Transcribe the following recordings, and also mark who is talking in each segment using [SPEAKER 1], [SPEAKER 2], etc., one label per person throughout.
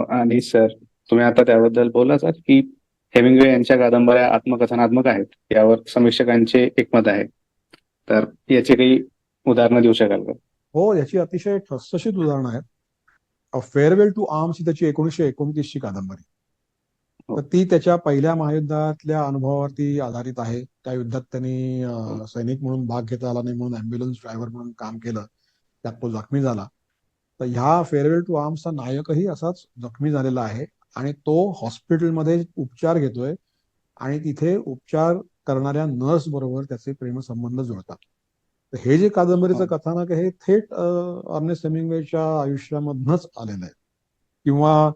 [SPEAKER 1] आणि सर तुम्ही आता त्याबद्दल बोललाच आहात की हेमिंग्वे यांच्या कादंबऱ्या आत्मकथनात्मक आहेत यावर समीक्षकांचे एकमत आहे. तर याची काही उदाहरणं देऊ शकाल का?
[SPEAKER 2] हो याची अतिशय ठसठशीत उदाहरणं आहेत. फेअरवेल टू आर्म्स ही त्याची एकोणीसशे एकोणतीसची कादंबरी.
[SPEAKER 1] हो.
[SPEAKER 2] तर ती त्याच्या पहिल्या महायुद्धातल्या अनुभवावरती आधारित आहे. त्या युद्धात त्यांनी सैनिक म्हणून भाग घेता आला नाही म्हणून अँब्युलन्स ड्रायव्हर म्हणून काम केलं त्यात तो जखमी झाला. तर ह्या फेअरवेल टू आर्म्सचा नायकही असाच जखमी झालेला आहे आणि तो हॉस्पिटलमध्ये उपचार घेतोय आणि तिथे उपचार करणाऱ्या नर्स बरोबर त्याचे प्रेमसंबंध जुळतात. तर हे जे कादंबरीचं
[SPEAKER 1] हो.
[SPEAKER 2] कथानक आहे हे थेट अर्नेस्ट हेमिंग्वेच्या आयुष्यामधनच आलेलं आहे. किंवा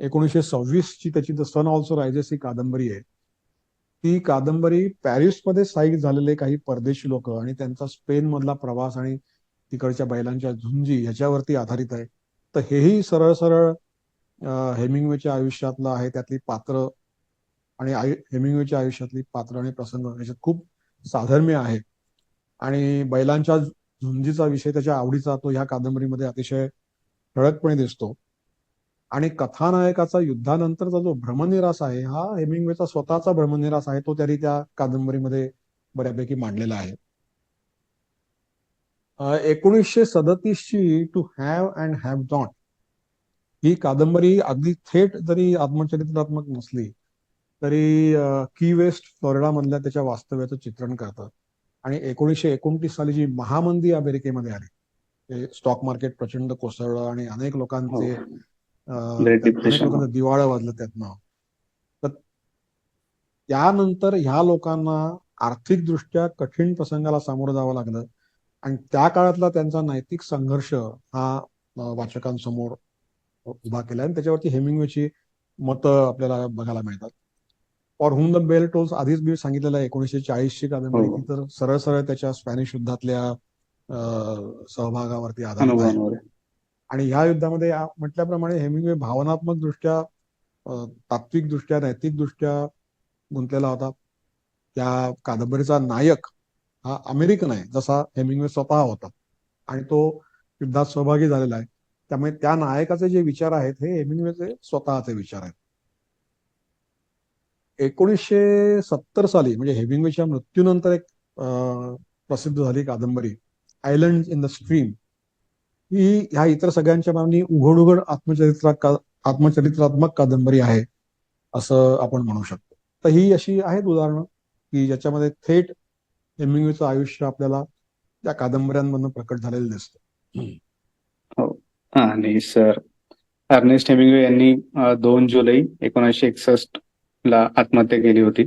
[SPEAKER 2] एकोणीसशे सव्वीस ची त्याची द सन ऑल्सो रायजेस ही कादंबरी आहे. ती कादंबरी पॅरिसमध्ये स्थायिक झालेले काही परदेशी लोक आणि त्यांचा स्पेन मधला प्रवास आणि तिकडच्या बैलांच्या झुंजी ह्याच्यावरती आधारित आहे. तर हेही सरळ सरळ हेमिंगवेच्या हेमिंग्वेच्या आयुष्यातलं आहे त्यातली पात्र आणि आयु हेमिंग्वेच्या आयुष्यातली पात्र आणि प्रसंग याच्यात खूप साधर्म्य आहे. आणि बैलांच्या झुंजीचा विषय त्याच्या आवडीचा तो ह्या कादंबरीमध्ये अतिशय ठळकपणे दिसतो. आणि कथानायकाचा युद्धानंतरचा जो भ्रमनिरास आहे हा हेमिंग्वेचा स्वतःचा भ्रमनिरास आहे तो तरी त्या कादंबरीमध्ये बऱ्यापैकी मांडलेला आहे. एकोणीसशे सदतीसची to have and have not ही कादंबरी अगदी थेट जरी आत्मचरित्रात्मक नसली तरी की वेस्ट फ्लोरिडा मधल्या त्याच्या वास्तव्याचं चित्रण करतं आणि एकोणीसशे एकोणतीस साली जी महामंदी अमेरिकेमध्ये आली ते स्टॉक मार्केट प्रचंड कोसळलं आणि अनेक लोकांचे
[SPEAKER 1] हो.
[SPEAKER 2] लोकांचं दिवाळं वाजलं त्यातनं. तर त्यानंतर ह्या लोकांना आर्थिकदृष्ट्या कठीण प्रसंगाला सामोरं जावं लागलं. आणि त्या काळातला त्यांचा नैतिक संघर्ष हा वाचकांसमोर उभा केला आणि त्याच्यावरती हेमिंग्वेची मतं आपल्याला बघायला मिळतात. For whom the bell tolls आधीच मी सांगितलेलं आहे एकोणीसशे चाळीसची कादंबरी
[SPEAKER 1] हो.
[SPEAKER 2] ती तर सरळ सरळ त्याच्या स्पॅनिश युद्धातल्या सहभागावरती आधारित आहे. आणि ह्या युद्धामध्ये म्हटल्याप्रमाणे हेमिंग्वे भावनात्मक दृष्ट्या तात्विक दृष्ट्या नैतिक दृष्ट्या गुंतलेला होता. त्या कादंबरीचा नायक हा अमेरिकन आहे जसा हेमिंग्वे स्वतः होता. आणि तो युद्धात सहभागी झालेला आहे. त्यामुळे त्या नायकाचे जे विचार आहेत हे हेमिंग्वेचे स्वतःचे विचार आहेत. एकोणीसशे सत्तर साली म्हणजे हेमिंग्वेच्या मृत्यूनंतर एक प्रसिद्ध झाली कादंबरी आयलंड इन द स्ट्रीम ही ह्या इतर सगळ्यांच्या मागणी उघड उघड आत्मचरित्रा का- आत्मचरित्रात्मक कादंबरी आहे असं आपण म्हणू शकतो. तर ही अशी आहेत उदाहरणं की ज्याच्यामध्ये थेट हेमिंग्वेचं आयुष्य आपल्याला त्या कादंबऱ्यांमधून प्रकट झालेलं दिसतं.
[SPEAKER 1] आणि सर अर्नेस्ट हेमिंग्वे यांनी दोन जुलै एकोणीसशे एकसष्ट ला आत्महत्या केली होती.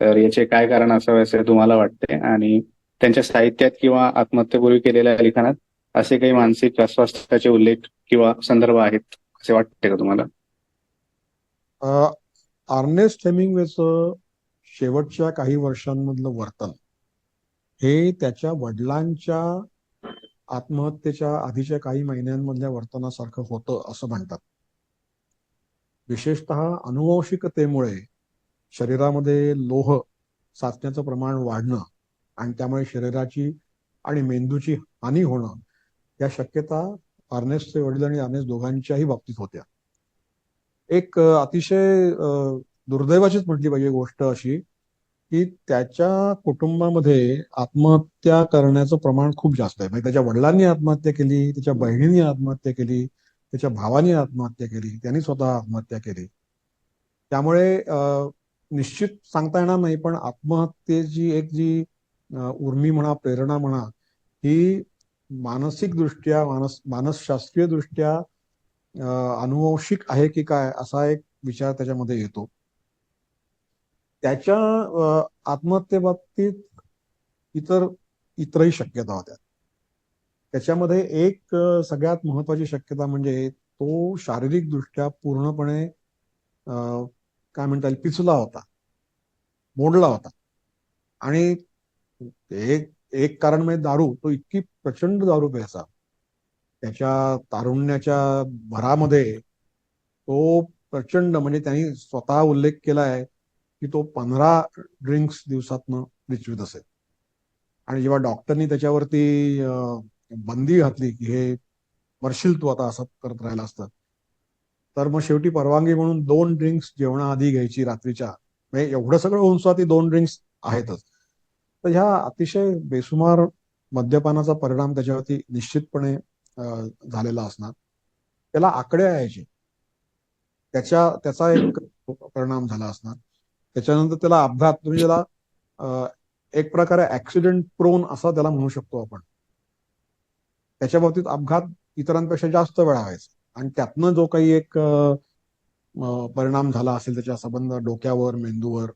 [SPEAKER 1] तर याचे काय कारण असावे असे तुम्हाला वाटते? आणि त्यांच्या साहित्यात किंवा आत्महत्येपूर्वी केलेल्या लिखाणात असे काही मानसिक अस्वास्थ्याचे उल्लेख किंवा संदर्भ आहेत असे वाटते का तुम्हाला?
[SPEAKER 2] अर्नेस्ट हेमिंग्वेचं शेवटच्या काही वर्षांमधलं वर्तन हे त्याच्या वडिलांच्या आत्महत्येच्या आधीच्या काही महिन्यांमधल्या वर्तनासारखं होतं असं म्हणतात. विशेषतः अनुवंशिकतेमुळे शरीरामध्ये लोह साचण्याचं प्रमाण वाढणं आणि त्यामुळे शरीराची आणि मेंदूची हानी होणं या शक्यता अर्नेसचे वडील आणि अर्नेस दोघांच्याही बाबतीत होत्या. एक अतिशय दुर्दैवाचीच म्हटली पाहिजे गोष्ट अशी की त्याच्या कुटुंबामध्ये आत्महत्या करण्याचं प्रमाण खूप जास्त आहे. म्हणजे त्याच्या वडिलांनी आत्महत्या केली त्याच्या बहिणीने आत्महत्या केली त्याच्या भावाने आत्महत्या केली त्यांनी स्वतः आत्महत्या केली. त्यामुळे निश्चित सांगता येणार नाही पण आत्महत्येची एक जी उर्मी म्हणा प्रेरणा म्हणा ही मानसिक दृष्ट्या मानस मानसशास्त्रीय दृष्ट्या अनुवंशिक आहे की काय असा एक विचार त्याच्यामध्ये येतो. त्याच्या आत्महत्येबाबतीत इतर इतरही शक्यता होत्या. त्याच्यामध्ये एक सगळ्यात महत्वाची शक्यता म्हणजे तो शारीरिक दृष्ट्या पूर्णपणे काय म्हणता येईल पिचला होता. मोडला होता. आणि एक एक कारण म्हणजे दारू तो इतकी प्रचंड दारू प्यायचा. त्याच्या तारुण्याच्या भरामध्ये तो प्रचंड म्हणजे त्यांनी स्वतः उल्लेख केला आहे की तो पंधरा ड्रिंक्स दिवसातनं विचवीत असेल. आणि जेव्हा डॉक्टरनी त्याच्यावरती बंदी घातली की हे वर्षील तू आता असं करत राहिला असतं तर मग शेवटी परवानगी म्हणून दोन ड्रिंक्स जेवणाआधी घ्यायची रात्रीच्या. म्हणजे एवढं सगळं होऊन सुद्धा ती दोन ड्रिंक्स आहेतच. तर ह्या अतिशय बेसुमार मद्यपानाचा परिणाम त्याच्यावरती निश्चितपणे झालेला असणार. त्याला आकडे यायचे. त्याच्या त्याचा एक परिणाम झाला असणार. त्याच्यानंतर त्याला अपघात तुम्ही त्याला एक प्रकारे ऍक्सिडेंट प्रोन असा त्याला म्हणू शकतो आपण. त्याच्या बाबतीत अपघात इतरांपेक्षा जास्त वेळा व्हायचा. आणि त्यातनं जो काही एक परिणाम झाला असेल त्याच्या संबंध डोक्यावर मेंदूवर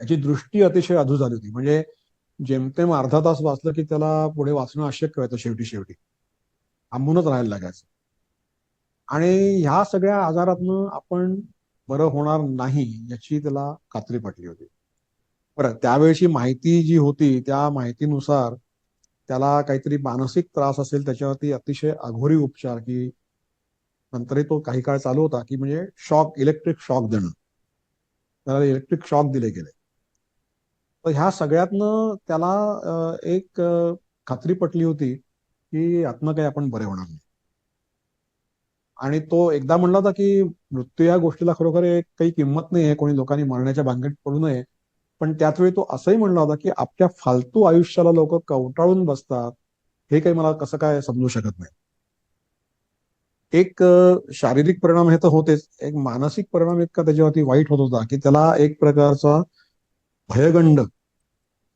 [SPEAKER 2] त्याची दृष्टी अतिशय अधू झाली होती. म्हणजे जेमतेम अर्धा तास वाचलं की त्याला पुढे वाचणं अशक्य व्हायचं शेवटी शेवटी. थांबूनच राहायला लागायचं. आणि ह्या सगळ्या आजारातनं आपण बरं होणार नाही याची त्याला खात्री पटली होती. बरं त्यावेळची माहिती जी होती त्या माहितीनुसार त्याला काहीतरी मानसिक त्रास असेल त्याच्यावरती अतिशय अघोरी उपचार की नंतरही तो काही काळ चालू होता की म्हणजे शॉक इलेक्ट्रिक शॉक देणं. त्याला इलेक्ट्रिक शॉक दिले गेले. तर ह्या सगळ्यातनं त्याला एक खात्री पटली होती की यातनं काही आपण बरे होणार नाही. आणि तो एकदा म्हणला होता की मृत्यू या गोष्टीला खरोखर एक काही किंमत नाही आहे कोणी लोकांनी मरण्याच्या भानगडीत पडू नये. पण त्याच वेळी तो असंही म्हणला होता की आपल्या फालतू आयुष्याला लोक कवटाळून बसतात. हे काही मला कसं काय समजू शकत नाही. एक शारीरिक परिणाम हे तर होतेच. एक मानसिक परिणाम इतका त्याच्यावरती वाईट होत होता की त्याला एक प्रकारचा भयगंड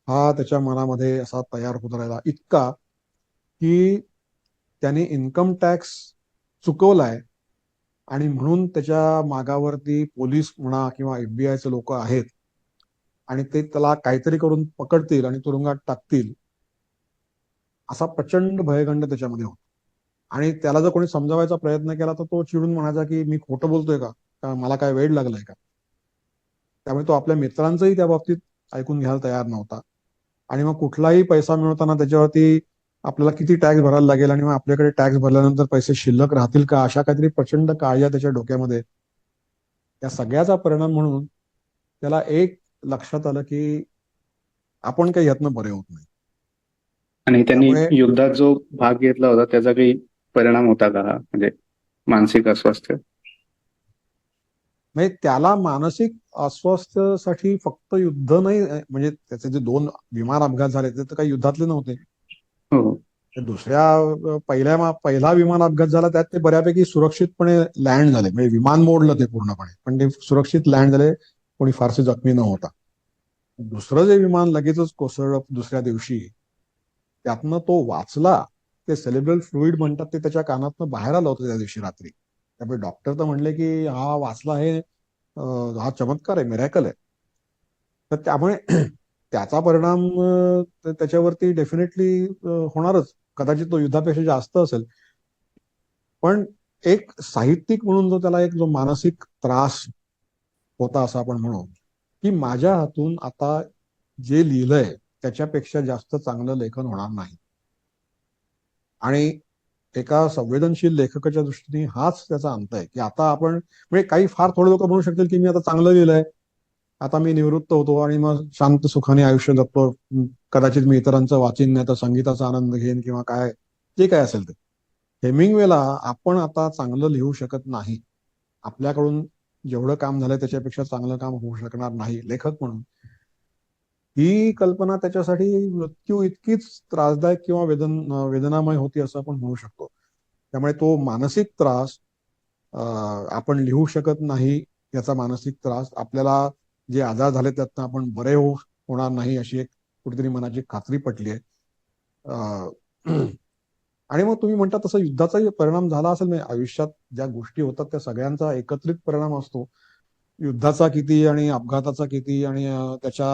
[SPEAKER 2] हा त्याच्या मनामध्ये असा तयार होत राहिला. इतका की त्याने इन्कम टॅक्स चुकवलाय. आणि म्हणून त्याच्या मागावरती पोलीस म्हणा किंवा एफबीआयचे लोक आहेत आणि ते त्याला काहीतरी करून पकडतील आणि तुरुंगात टाकतील असा प्रचंड भयगंड त्याच्यामध्ये होता. आणि त्याला जर कोणी समजावायचा प्रयत्न केला तर तो चिडून म्हणायचा की मी खोटं बोलतोय का? का मला काय वेळ लागलाय का? त्यामुळे तो आपल्या मित्रांचंही त्या बाबतीत ऐकून घ्यायला तयार नव्हता. आणि मग कुठलाही पैसा मिळवताना त्याच्यावरती आपल्याला किती टॅक्स भरायला लागेल आणि मग आपल्याकडे टॅक्स भरल्यानंतर पैसे शिल्लक राहतील का? अशा काहीतरी प्रचंड काळज्या त्याच्या डोक्यामध्ये. या सगळ्याचा परिणाम म्हणून त्याला एक लक्षात आलं की आपण काही यातनं बरे होत नाही.
[SPEAKER 1] आणि त्यांनी युद्धात जो भाग घेतला होता त्याचा काही परिणाम होता का? म्हणजे मानसिक अस्वास्थ्य?
[SPEAKER 2] म्हणजे त्याला मानसिक अस्वास्थ्यासाठी फक्त युद्ध नाही म्हणजे त्याचे जे दोन विमान अपघात झाले ते तर काही युद्धातले नव्हते.
[SPEAKER 1] हो.
[SPEAKER 2] दुसऱ्या पहिल्या पहिला विमान अपघात झाला त्यात ते बऱ्यापैकी सुरक्षितपणे लँड झाले. म्हणजे विमान मोडलं ते पूर्णपणे. पण ते सुरक्षित लँड झाले कोणी फारसे जखमी न होता. दुसरं जे विमान लगेचच कोसळलं दुसऱ्या दिवशी त्यातनं तो वाचला. ते सेलिब्रल फ्लुईड म्हणतात ते त्याच्या कानातनं बाहेर आलं होतं त्या दिवशी रात्री. त्यामुळे डॉक्टर तर म्हणले की हा वाचला हे हा चमत्कार आहे मिरॅकल आहे. तर त्यामुळे त्याचा परिणाम त्याच्यावरती डेफिनेटली होणारच. कदाचित तो युद्धापेक्षा जास्त असेल. पण एक साहित्यिक म्हणून जो त्याला एक जो मानसिक त्रास होता असं आपण म्हणू की माझ्या हातून आता जे लिहिलंय त्याच्यापेक्षा जास्त चांगलं लेखन होणार नाही. आणि एका संवेदनशील लेखकाच्या दृष्टीने हाच त्याचा अंत आहे की आता आपण म्हणजे काही फार थोडे लोक म्हणू शकतील की मी आता चांगलं लिहिलंय आता मी निवृत्त होतो आणि मग शांत सुखाने आयुष्य जगतो. कदाचित मी इतरांचं वाचीन नाही तर संगीताचा आनंद घेईन किंवा काय जे काय असेल ते. हेमिंगवेला आपण आता चांगलं लिहू शकत नाही. आपल्याकडून जेवढं काम झालंय त्याच्यापेक्षा चांगलं काम होऊ शकणार नाही लेखक म्हणून. ही कल्पना त्याच्यासाठी मृत्यू इतकीच त्रासदायक किंवा वेदन वेदनामय होती असं आपण म्हणू शकतो. त्यामुळे तो मानसिक त्रास अं, आपण लिहू शकत नाही याचा मानसिक त्रास आपल्याला जे आजार झाले त्यातनं आपण बरे होऊ होणार नाही अशी एक कुठेतरी मनाची खात्री पटली आहे आणि मग तुम्ही म्हणता तसं युद्धाचाही परिणाम झाला असेल म्हणजे आयुष्यात ज्या गोष्टी होतात त्या सगळ्यांचा एकत्रित परिणाम असतो. युद्धाचा किती आणि अपघाताचा किती आणि त्याच्या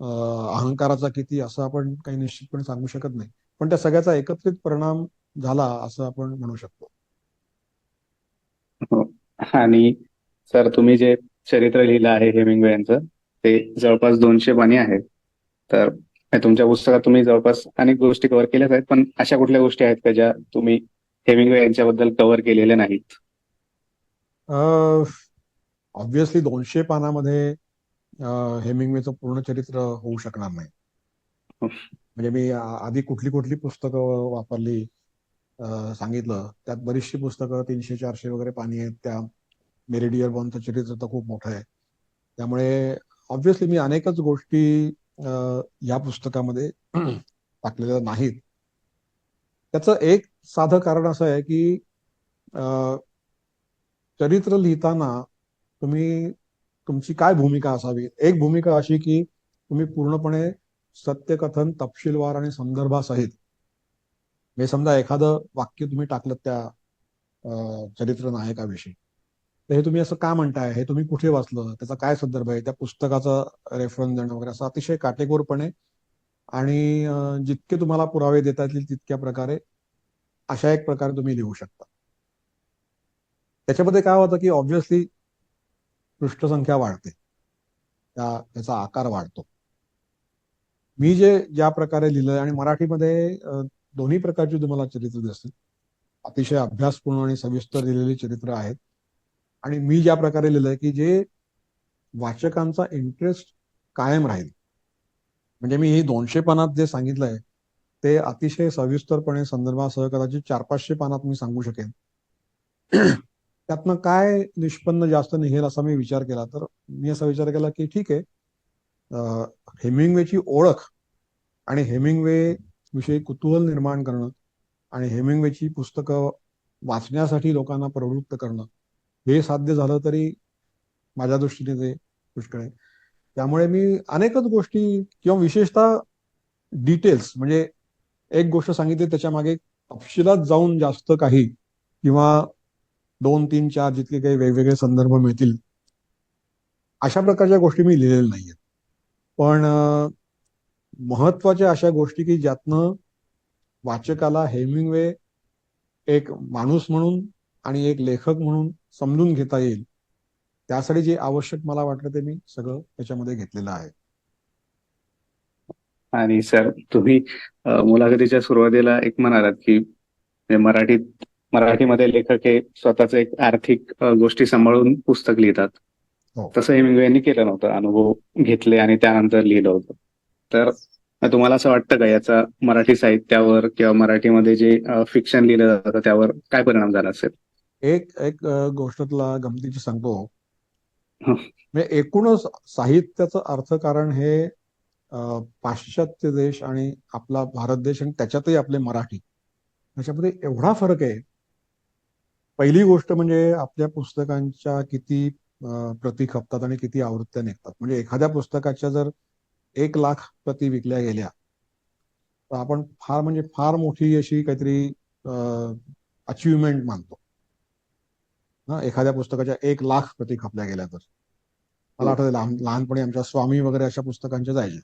[SPEAKER 2] अहंकाराचा किती असं आपण काही निश्चितपणे सांगू शकत नाही. पण त्या सगळ्याचा एकत्रित परिणाम झाला असं आपण म्हणू शकतो.
[SPEAKER 1] हो. आणि सर तुम्ही जे चरित्र लिहिलं आहे हेमिंग्वे यांचं ते जवळपास दोनशे पानी आहे तर तुमच्या पुस्तकात तुम्ही जवळपास अनेक गोष्टी कव्हर केल्याच आहेत पण अशा कुठल्या गोष्टी आहेत का ज्या तुम्ही हेमिंग्वे यांच्याबद्दल कव्हर केलेल्या नाहीत?
[SPEAKER 2] ऑब्विसली दोनशे पानामध्ये हेमिंग्वेचं पूर्ण चरित्र होऊ शकणार नाही. म्हणजे मी आधी कुठली कुठली पुस्तकं वापरली सांगितलं. त्यात बरीचशी पुस्तकं तीनशे चारशे वगैरे पाणी आहेत त्या मेरिडियर बॉनचं चरित्र तर खूप मोठं आहे. त्यामुळे ऑब्व्हियसली मी अनेकच गोष्टी या पुस्तकामध्ये टाकलेल्या नाहीत. त्याचं एक साधं कारण असं आहे की अं, चरित्र लिहिताना तुम्ही तुमची काय भूमिका असावी? एक भूमिका अशी की तुम्ही पूर्णपणे सत्यकथन तपशीलवार आणि संदर्भासहित. म्हणजे समजा एखादं वाक्य तुम्ही टाकलं त्या चरित्र नायकाविषयी तर हे तुम्ही असं का म्हणताय? हे तुम्ही कुठे वाचलं? त्याचा काय संदर्भ आहे? त्या पुस्तकाचा रेफरन्स देणं वगैरे असं अतिशय काटेकोरपणे आणि जितके तुम्हाला पुरावे देता येतील तितक्या प्रकारे अशा एक प्रकारे तुम्ही लिहू शकता. त्याच्यामध्ये काय होतं की ऑब्व्हियसली पृष्ठसंख्या वाढते. त्या त्याचा आकार वाढतो. मी जे ज्या प्रकारे लिहिलंय आणि मराठीमध्ये दोन्ही प्रकारची तुम्हाला चरित्र दिसतील. अतिशय अभ्यासपूर्ण आणि सविस्तर लिहिलेली चरित्र आहेत. आणि मी ज्या प्रकारे लिहिलंय की जे वाचकांचा इंटरेस्ट कायम राहील. म्हणजे मी हे दोनशे पानात जे सांगितलंय ते अतिशय सविस्तरपणे संदर्भासह कदाचित चार पाचशे पानात मी सांगू शकेन. त्यातनं काय निष्पन्न जास्त निघेल असा मी विचार केला. तर मी असा विचार केला की ठीक आहे हेमिंगवेची ओळख आणि हेमिंगवे विषयी कुतूहल निर्माण करणं आणि हेमिंगवेची पुस्तकं वाचण्यासाठी लोकांना प्रवृत्त करणं हे साध्य झालं तरी माझ्या दृष्टीने ते पुष्कळ आहे. त्यामुळे मी अनेकच गोष्टी किंवा विशेषतः डिटेल्स म्हणजे एक गोष्ट सांगितली त्याच्यामागे तपशिलात जाऊन जास्त काही किंवा दोन तीन चार जितके काही वेगवेगळे संदर्भ मिळतील अशा प्रकारच्या गोष्टी मी लिहिलेल्या नाहीयेत. पण महत्त्वाच्या अशा गोष्टी की ज्यातनं वाचकाला हेमिंग्वे एक माणूस म्हणून आणि एक लेखक म्हणून समजून घेता येईल. त्यासाठी जे आवश्यक मला वाटलं ते मी सगळं त्याच्यामध्ये घेतलेलं आहे.
[SPEAKER 1] आणि सर तुम्ही मुलाखतीच्या सुरुवातीला एक म्हणालात की मराठीत मराठीमध्ये लेखक हे स्वतःच एक आर्थिक गोष्टी सांभाळून पुस्तक लिहितात. तसं हेमिंग्वे यांनी केलं नव्हतं. अनुभव घेतले आणि त्यानंतर लिहिलं होतं. तर तुम्हाला असं वाटतं का याचा मराठी साहित्यावर किंवा मराठीमध्ये जे फिक्शन लिहिलं जातं त्यावर काय परिणाम झाला असेल?
[SPEAKER 2] एक एक गोष्ट तुला गमतीची सांगतो. म्हणजे एकूणच साहित्याचं अर्थकारण हे पाश्चात्य देश आणि आपला भारत देश आणि त्याच्यातही आपले मराठी. त्याच्यामध्ये एवढा फरक आहे. पहिली गोष्ट म्हणजे आपल्या पुस्तकांच्या किती प्रती खपतात आणि किती आवृत्त्या निघतात. म्हणजे एखाद्या पुस्तकाच्या जर एक लाख प्रती विकल्या गेल्या तर आपण फार म्हणजे फार मोठी अशी काहीतरी अचिव्हमेंट मानतो. एखाद्या पुस्तकाच्या एक लाख प्रती खपल्या गेल्या तर. मला
[SPEAKER 1] हो.
[SPEAKER 2] आठवतं लहान लहानपणी आमच्या स्वामी वगैरे अशा पुस्तकांच्या जायचे.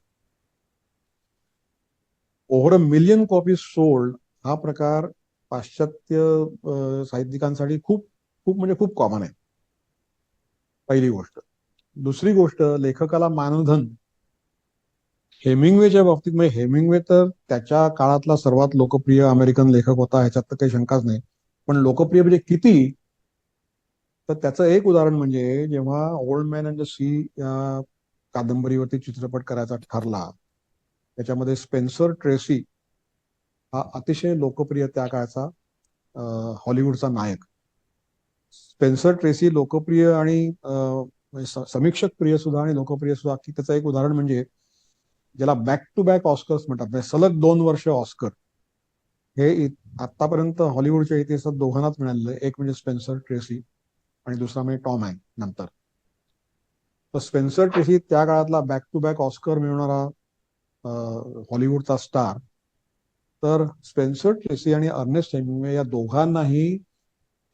[SPEAKER 2] Over a million copies sold हा प्रकार पाश्चात्य साहित्यिकांसाठी खूप खूप म्हणजे खूप कॉमन आहे. पहिली गोष्ट. दुसरी गोष्ट लेखकाला मानधन. हेमिंग्वेच्या बाबतीत म्हणजे हेमिंग्वे तर त्याच्या काळातला सर्वात लोकप्रिय अमेरिकन लेखक होता ह्याच्यात तर काही शंकाच नाही. पण लोकप्रिय म्हणजे किती? तर त्याचं एक उदाहरण म्हणजे जेव्हा old man and the sea या कादंबरीवरती चित्रपट करायचा ठरला त्याच्यामध्ये स्पेन्सर ट्रेसी हा अतिशय लोकप्रिय त्या काळचा हॉलिवूडचा नायक. स्पेन्सर ट्रेसी लोकप्रिय आणि समीक्षक प्रिय सुद्धा आणि लोकप्रिय सुद्धा. की त्याचं एक उदाहरण म्हणजे ज्याला बॅक टू बॅक ऑस्कर्स म्हणतात म्हणजे सलग दोन वर्ष ऑस्कर हे आतापर्यंत हॉलिवूडच्या इतिहासात दोघांनाच मिळालेलं एक म्हणजे स्पेन्सर ट्रेसी आणि दुसरा म्हणजे टॉम हँक नंतर. तर स्पेन्सर ट्रेसी त्या काळातला बॅक टू बॅक ऑस्कर मिळवणारा हॉलिवूडचा स्टार तर स्पेन्सर ट्रेसी आणि अर्नेस्ट हेमिंग्वे या दोघांनाही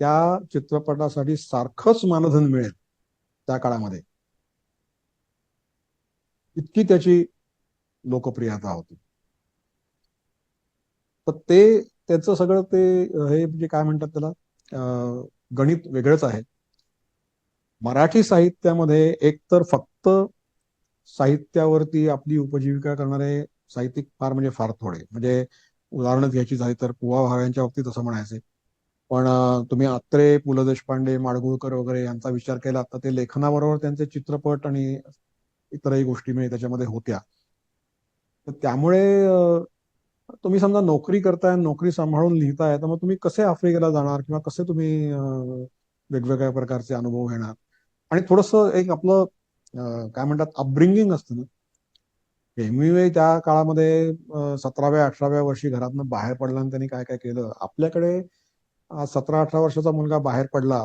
[SPEAKER 2] त्या चित्रपटासाठी सारखंच मानधन मिळेल त्या काळामध्ये. इतकी त्याची लोकप्रियता होती. तर ते त्याचं सगळं ते हे म्हणजे काय म्हणतात त्याला गणित वेगळंच आहे. मराठी साहित्यामध्ये एकतर फक्त साहित्यावरती आपली उपजीविका करणारे साहित्यिक फार म्हणजे फार थोडे. म्हणजे उदाहरणच घ्यायची झाली तर पुवा भाव्यांच्या बाबतीत असं म्हणायचे. पण तुम्ही अत्रे पु ल देशपांडे माडगुळकर वगैरे यांचा विचार केला तर ते लेखनाबरोबर त्यांचे चित्रपट आणि इतरही गोष्टी म्हणजे त्याच्यामध्ये होत्या. तर त्यामुळे तुम्ही समजा नोकरी करताय नोकरी सांभाळून लिहिताय तर मग तुम्ही कसे आफ्रिकेला जाणार किंवा कसे तुम्ही वेगवेगळ्या प्रकारचे अनुभव घेणार? आणि थोडंसं एक आपलं काय म्हणतात अपब्रिंगिंग असतं ना. हेमिंग्वे त्या काळामध्ये सतराव्या अठराव्या वर्षी घरातनं बाहेर पडला आणि त्यांनी काय काय केलं. आपल्याकडे सतरा अठरा वर्षाचा मुलगा बाहेर पडला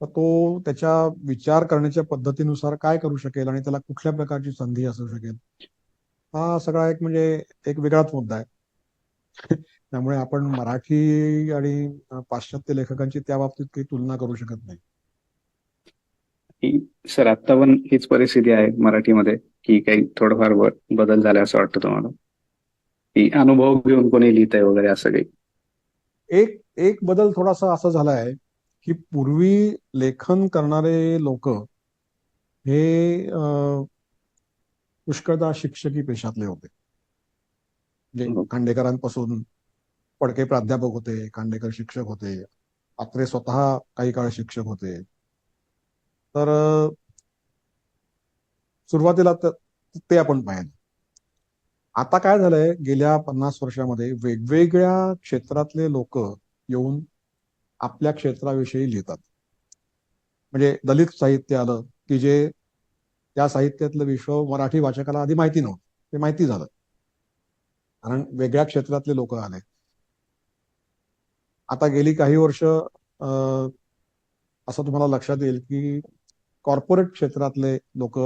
[SPEAKER 2] तर तो त्याच्या विचार करण्याच्या पद्धतीनुसार काय करू शकेल आणि त्याला कुठल्या प्रकारची संधी असू शकेल हा सगळा एक म्हणजे एक वेगळाच मुद्दा आहे. त्यामुळे आपण मराठी आणि पाश्चात्य लेखकांची त्या बाबतीत काही तुलना करू शकत नाही.
[SPEAKER 1] की सर आता पण हीच परिस्थिती आहे मराठीमध्ये की काही थोडंफार बदल झाला असं वाटतं तुम्हाला? की अनुभव घेऊन कोणी लिहितंय वगैरे असं काही?
[SPEAKER 2] एक एक बदल थोडासा असा झाला आहे की पूर्वी लेखन करणारे लोक हे पुष्कळदा शिक्षकी पेशातले होते.
[SPEAKER 1] हो.
[SPEAKER 2] खांडेकरांपासून पडके प्राध्यापक होते खांडेकर शिक्षक होते अत्रे स्वतः काही काळ शिक्षक होते. तर सुरुवातीला ते आपण पाहिलं. आता काय झालंय गेल्या पन्नास वर्षामध्ये वेगवेगळ्या क्षेत्रातले लोक येऊन आपल्या क्षेत्राविषयी लिहितात. म्हणजे दलित साहित्य आलं की जे त्या साहित्यातलं विश्व मराठी वाचकाला आधी माहिती नव्हतं. ते माहिती झालं. कारण वेगळ्या क्षेत्रातले लोक आले. आता गेली काही वर्ष अं, असं तुम्हाला लक्षात येईल की कॉर्पोरेट क्षेत्रातले लोक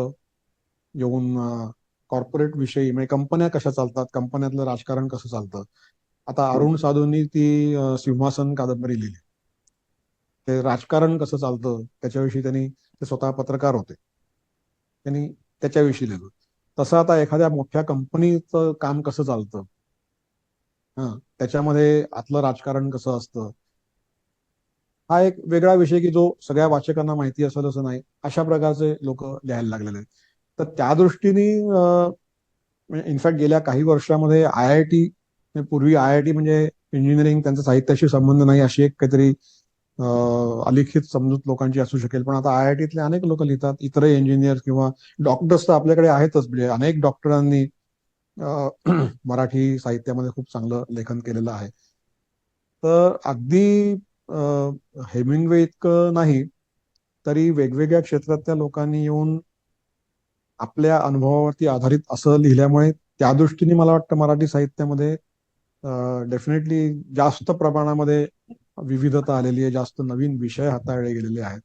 [SPEAKER 2] येऊन कॉर्पोरेट विषयी म्हणजे कंपन्या कशा चालतात कंपन्यातलं राजकारण कसं चालतं? आता अरुण साधूंनी ती सिंहासन कादंबरी लिहिली. ते राजकारण कसं चालतं त्याच्याविषयी त्यांनी ते स्वतः पत्रकार होते. त्यांनी त्याच्याविषयी लिहिलं. तसं आता एखाद्या मोठ्या कंपनीचं काम कसं चालतं? हा त्याच्यामध्ये आतलं राजकारण कसं असतं? हा एक वेगळा विषय की जो सगळ्या वाचकांना माहिती असेल असं नाही अशा प्रकारचे लोक लिहायला लागलेले आहेत. तर त्या दृष्टीने म्हणजे इनफॅक्ट गेल्या काही वर्षामध्ये आय आय टी म्हणजे पूर्वी आय आय टी म्हणजे इंजिनिअरिंग त्यांचा साहित्याशी संबंध नाही अशी एक काहीतरी अलिखित समजूत लोकांची असू शकेल. पण आता आय आय टीतले अनेक लोक लिहितात इतर इंजिनियर किंवा डॉक्टर्स तर आपल्याकडे आहेतच. म्हणजे अनेक डॉक्टरांनी मराठी साहित्यामध्ये खूप चांगलं लेखन केलेलं आहे. तर अगदी हेमिंग्वे इतकं नाही तरी वेगवेगळ्या क्षेत्रातल्या लोकांनी येऊन आपल्या अनुभवावरती आधारित असं लिहिल्यामुळे त्या दृष्टीने मला वाटतं मराठी साहित्यामध्ये डेफिनेटली जास्त प्रमाणामध्ये विविधता आलेली आहे जास्त नवीन विषय हाताळले गेलेले आहेत.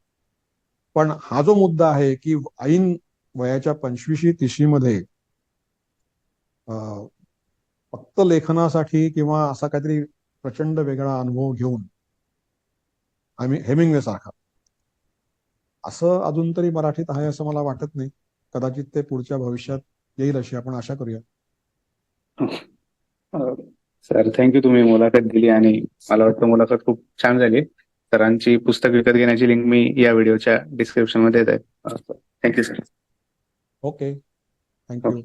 [SPEAKER 2] पण हा जो मुद्दा आहे की ऐन वयाच्या पंचवीशी तिशीमध्ये अं, फक्त लेखनासाठी किंवा असा काहीतरी प्रचंड वेगळा अनुभव घेऊन आम्ही हेमिंग्वे सारखा. असं अजून तरी मराठीत आहे असं मला वाटत नाही. कदाचित ते पुढच्या भविष्यात येईल अशी आपण आशा करूया.
[SPEAKER 1] सर थँक्यू तुम्ही मुलाखत दिली आणि मला वाटतं मुलाखत खूप छान झाली. सरांची पुस्तक विकत घेण्याची लिंक मी या व्हिडिओच्या डिस्क्रिप्शनमध्ये देत आहे. Thank you sir
[SPEAKER 2] okay thank you.